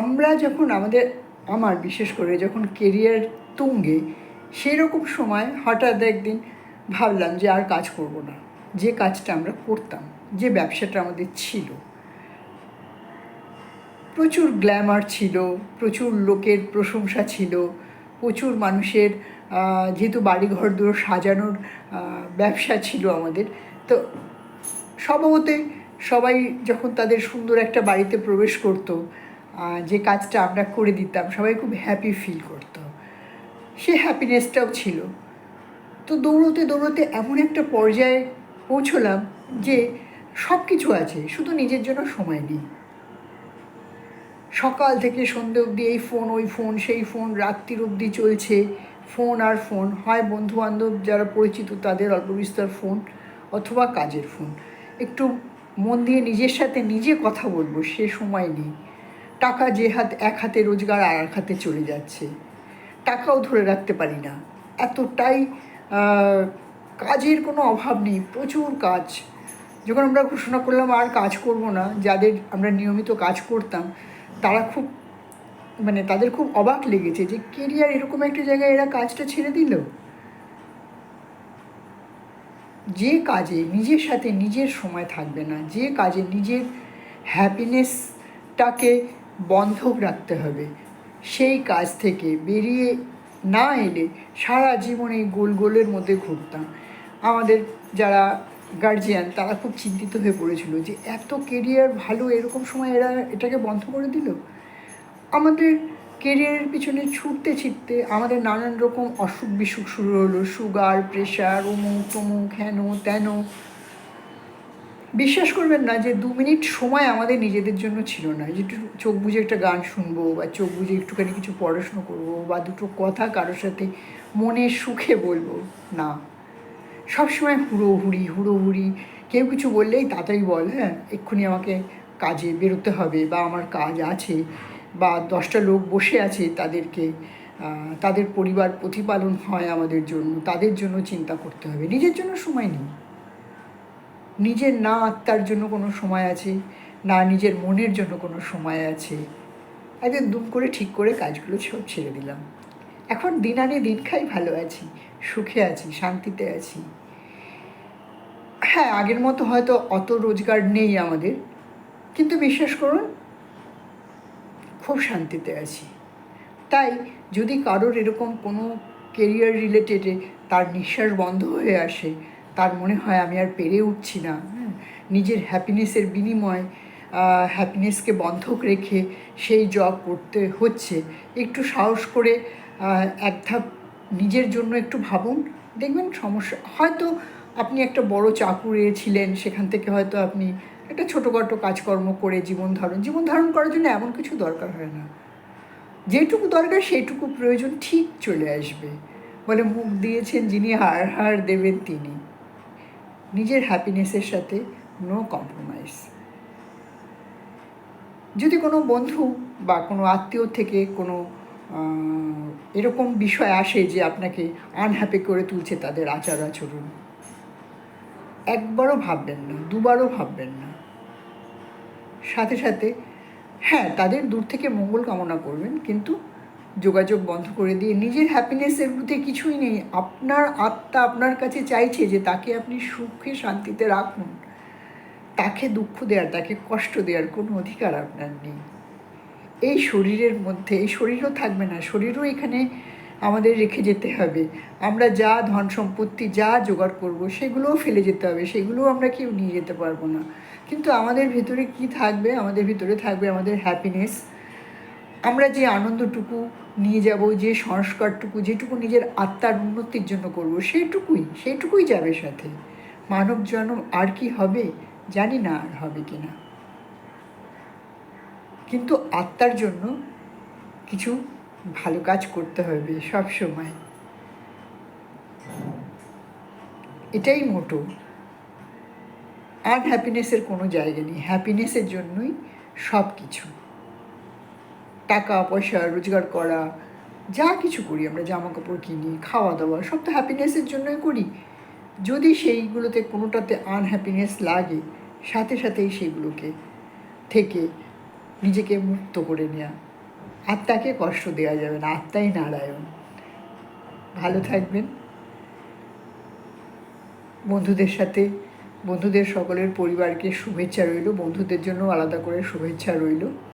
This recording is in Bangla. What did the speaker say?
আমরা যখন আমাদের, আমার বিশেষ করে যখন কেরিয়ার তুঙ্গে, সেরকম সময় হঠাৎ একদিন ভাবলাম যে আর কাজ করব না। যে কাজটা আমরা করতাম, যে ব্যবসাটা আমাদের ছিল। প্রচুর গ্ল্যামার ছিল, প্রচুর লোকের প্রশংসা ছিল, প্রচুর মানুষের যেহেতু বাড়িঘর দুয়ার সাজানোর ব্যবসা ছিল আমাদের, তো স্বভাবতই সবাই যখন তাদের সুন্দর একটা বাড়িতে প্রবেশ করতো যে কাজটা আমরা করে দিতাম, সবাই খুব হ্যাপি ফিল করতো। সে হ্যাপিনেসটাও ছিল। তো দৌড়তে দৌড়তে এমন একটা পর্যায়ে পৌঁছলাম যে সব কিছু আছে, শুধু নিজের জন্য সময় নেই। সকাল থেকে সন্ধে অবধি এই ফোন ওই ফোন সেই ফোন রাত্রির অবধি চলছে ফোন আর ফোন হয় বন্ধু বান্ধব যারা পরিচিত তাদের অল্প বিস্তর ফোন অথবা কাজের ফোন একটু মন দিয়ে নিজের সাথে নিজে কথা বলব, সে সময় নেই। টাকা যে হাত এক হাতে রোজগার আর এক হাতে চলে যাচ্ছে, টাকাও ধরে রাখতে পারি না। এতটাই কাজের কোনো অভাব নেই, প্রচুর কাজ। যখন আমরা ঘোষণা করলাম আর কাজ করব না, যাদের আমরা নিয়মিত কাজ করতাম, তারা খুব মানে তাদের খুব অবাক লেগেছে যে কেরিয়ার এরকম একটা জায়গায় এরা কাজটা ছেড়ে দিল। যে কাজে নিজের সাথে নিজের সময় থাকবে না, যে কাজে নিজের হ্যাপিনেসটাকে বন্ধক রাখতে হবে। সেই কাজ থেকে বেরিয়ে না এলে সারা জীবন এই গোল গোলের মধ্যে ঘুরতাম। আমাদের যারা গার্জিয়ান তারা খুব চিন্তিত হয়ে পড়েছিল যে, এত কেরিয়ার ভালো এরকম সময় এরা এটাকে বন্ধ করে দিল? আমাদের কেরিয়ারের পিছনে ছুটতে ছিটতে আমাদের নানান রকম অসুখ বিসুখ শুরু হলো। সুগার প্রেশার অমুক তমুক হেন তেন বিশ্বাস করবেন না যে দু মিনিট সময় আমাদের নিজেদের জন্য ছিল না। যে একটু চোখ বুঝে একটা গান শুনব বা চোখ বুঝে একটুখানি কিছু পড়াশুনো করব বা দুটো কথা কারোর সাথে মনে সুখে বলব, না। সবসময় হুড়োহুড়ি হুড়োহুড়ি। কেউ কিছু বললেই তাড়াতাড়ি বল হ্যাঁ এক্ষুনি আমাকে কাজে বেরোতে হবে বা আমার কাজ আছে বা দশটা লোক বসে আছে তাদেরকে তাদের পরিবার প্রতিপালন হয় আমাদের জন্য, তাদের জন্য চিন্তা করতে হবে। নিজের জন্য সময় নেই। নিজের না আত্মার জন্য কোনো সময় আছে? না নিজের মনের জন্য কোনো সময় আছে? একদিন দুম করে ঠিক করে কাজগুলো সব ছেড়ে দিলাম। এখন দিন আনে দিন খাই, ভালো আছি, সুখে আছি, শান্তিতে আছি। হ্যাঁ আগের মতো হয়তো অত রোজগার নেই আমাদের। কিন্তু বিশ্বাস করুন, খুব শান্তিতে আছি। তাই যদি কারোর এরকম কোনো কেরিয়ার রিলেটেডে তার নিঃশ্বাস বন্ধ হয়ে আসে তার মনে হয় আমি আর পেরে উঠছি না। হ্যাঁ, নিজের হ্যাপিনেসের বিনিময়ে হ্যাপিনেসকে বন্ধক রেখে সেই জব করতে হচ্ছে। একটু সাহস করে এক ধাপ নিজের জন্য একটু ভাবুন। দেখবেন সমস্যা হয়তো আপনি একটা বড় চাকুরে ছিলেন সেখান থেকে হয়তো আপনি একটা ছোটোখাটো কাজকর্ম করে জীবন ধারণ জীবন ধারণ করার জন্য এমন কিছু দরকার হয় না। যেটুকু দরকার সেইটুকু প্রয়োজন ঠিক চলে আসবে। বলে মুখ দিয়েছেন যিনি হার হার দেবেন তিনি। নিজের হ্যাপিনেসের সাথে নো কম্প্রোমাইজ যদি কোনো বন্ধু বা কোনো আত্মীয় থেকে কোনো এরকম বিষয় আসে যে আপনাকে আনহ্যাপি করে তুলছে তাদের আচার আচরণ, একবারও ভাববেন না, দুবারও ভাববেন না। সাথে সাথে হ্যাঁ তাদের দূর থেকে মঙ্গল কামনা করবেন, কিন্তু যোগাযোগ বন্ধ করে দিয়ে নিজের হ্যাপিনেসের মধ্যে কিছুই নেই। আপনার আত্মা আপনার কাছে চাইছে যে তাকে আপনি সুখে শান্তিতে রাখুন। তাকে দুঃখ দেওয়ার তাকে কষ্ট দেওয়ার কোনো অধিকার আপনার নেই। এই শরীরের মধ্যে, এই শরীরও থাকবে না, শরীরও এখানে আমাদের রেখে যেতে হবে। আমরা যা ধন সম্পত্তি, যা জোগাড় করব, সেগুলোও ফেলে যেতে হবে, সেগুলোও আমরা কেউ নিয়ে যেতে পারব না। কিন্তু আমাদের ভিতরে কি থাকবে? আমাদের ভিতরে থাকবে আমাদের হ্যাপিনেস আমরা যে আনন্দটুকু নিয়ে যাব, যে সংস্কারটুকু, যেটুকু নিজের আত্মার উন্নতির জন্য করব, সেইটুকুই সেইটুকুই যাবে সাথে। মানব জন্ম আর কি হবে জানি না আর হবে কি না। কিন্তু আত্মার জন্য কিছু ভালো কাজ করতে হবে সব সময়। এটাই মোটো। আর হ্যাপিনেসের কোনো জায়গা নেই। হ্যাপিনেসের জন্যই সব কিছু টাকা, পয়সা, রোজগার করা, যা কিছু করি আমরা জামা কাপড় কিনি খাওয়া দাওয়া সব তো হ্যাপিনেসের জন্যই করি। যদি সেইগুলোতে কোনোটাতে আনহ্যাপিনেস লাগে, সাথে সাথেই সেইগুলোকে থেকে নিজেকে মুক্ত করে নেওয়া আত্মাকে কষ্ট দেওয়া যাবে না, আত্মাই নারায়ণ। ভালো থাকবেন। বন্ধুদের সাথে, বন্ধুদের সকলের পরিবারকে শুভেচ্ছা রইল, বন্ধুদের জন্য আলাদা করে শুভেচ্ছা রইল।